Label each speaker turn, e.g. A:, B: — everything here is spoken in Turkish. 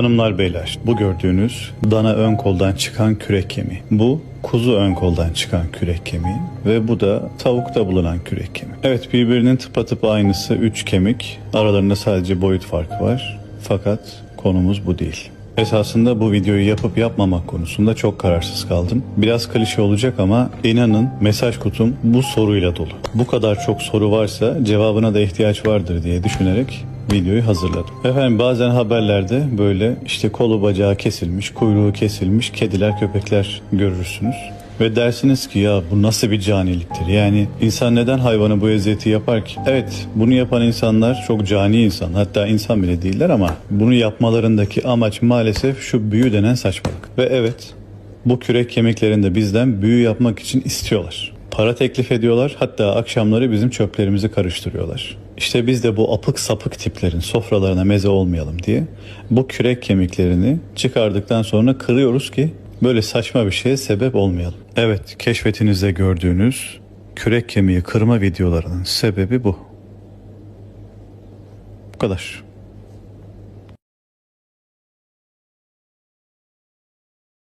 A: Hanımlar beyler bu gördüğünüz dana ön koldan çıkan kürek kemiği. Bu kuzu ön koldan çıkan kürek kemiği ve bu da tavukta bulunan kürek kemiği. Evet birbirinin tıpatıp aynısı 3 kemik. Aralarında sadece boyut farkı var. Fakat konumuz bu değil. Esasında bu videoyu yapıp yapmamak konusunda çok kararsız kaldım. Biraz klişe olacak ama inanın mesaj kutum bu soruyla dolu. Bu kadar çok soru varsa cevabına da ihtiyaç vardır diye düşünerek videoyu hazırladım. Efendim bazen haberlerde böyle işte kolu bacağı kesilmiş, kuyruğu kesilmiş kediler, köpekler görürsünüz. Ve dersiniz ki ya bu nasıl bir caniliktir? Yani insan neden hayvana bu eziyeti yapar ki? Evet bunu yapan insanlar çok cani insan. Hatta insan bile değiller ama bunu yapmalarındaki amaç maalesef şu büyü denen saçmalık. Ve evet bu kürek kemiklerinde bizden büyü yapmak için istiyorlar. Para teklif ediyorlar hatta akşamları bizim çöplerimizi karıştırıyorlar. İşte biz de bu apık sapık tiplerin sofralarına meze olmayalım diye bu kürek kemiklerini çıkardıktan sonra kırıyoruz ki böyle saçma bir şeye sebep olmayalım. Evet keşfetinizde gördüğünüz kürek kemiği kırma videolarının sebebi bu. Bu kadar.